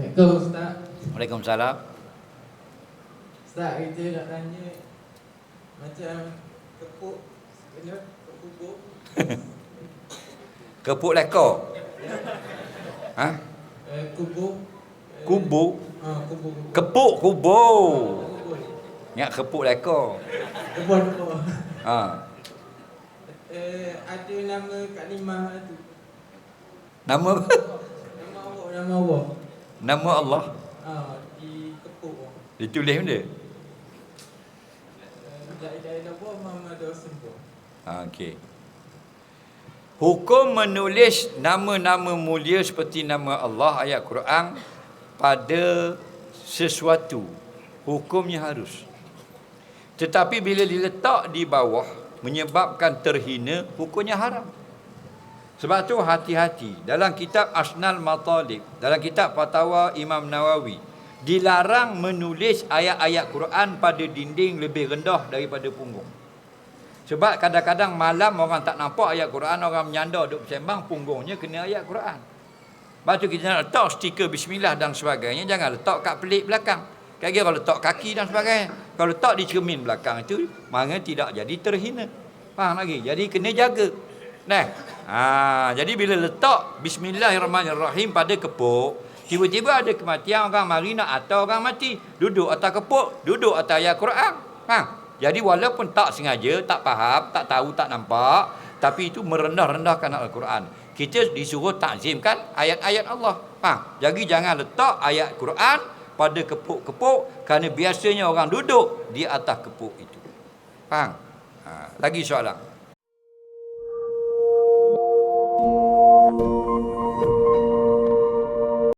Assalamualaikum Ustaz. Waalaikumsalam. Ustaz, kita nak tanya macam kepuk kena kepuk Kepuk lekor. Ha? eh, kubur Kubur. ah kubur Kepuk kubur. kubur Ingat kepuk lekor. kubur kubur Ha. eh ada nama kalimah tu Nama apa? nama Allah nama Allah Nama Allah. ah di Ditulis benda. la ilaha illallah Muhammad Rasulullah Ha, okey. Hukum menulis nama-nama mulia seperti nama Allah ayat Quran pada sesuatu hukumnya harus. Tetapi bila diletak di bawah menyebabkan terhina hukumnya haram. Sebab tu hati-hati dalam kitab Asnal Matalib, dalam kitab Fatwa Imam Nawawi dilarang menulis ayat-ayat Quran pada dinding lebih rendah daripada punggung. Sebab kadang-kadang malam orang tak nampak ayat Quran, orang menyandar duduk bersembang, punggungnya kena ayat Quran. Lepas tu kita nak letak stiker bismillah dan sebagainya, jangan letak kat pelik belakang. Kayak kalau letak kaki dan sebagainya. Kalau letak di cermin belakang itu, maka tidak jadi terhina. Faham lagi? Jadi kena jaga. Nah, ha, jadi bila letak bismillahirrahmanirrahim pada kepuk, tiba-tiba ada kematian orang mari nak atau orang mati. Duduk atas kepuk, duduk atas ayat Quran. Faham? Jadi walaupun tak sengaja, tak faham, tak tahu, tak nampak, tapi itu merendah-rendahkan Al-Quran. Kita disuruh takzimkan ayat-ayat Allah. Faham? Jadi jangan letak ayat Quran pada kepuk-kepuk kerana biasanya orang duduk di atas kepuk itu. Faham? Ha, lagi soalan. Thank you.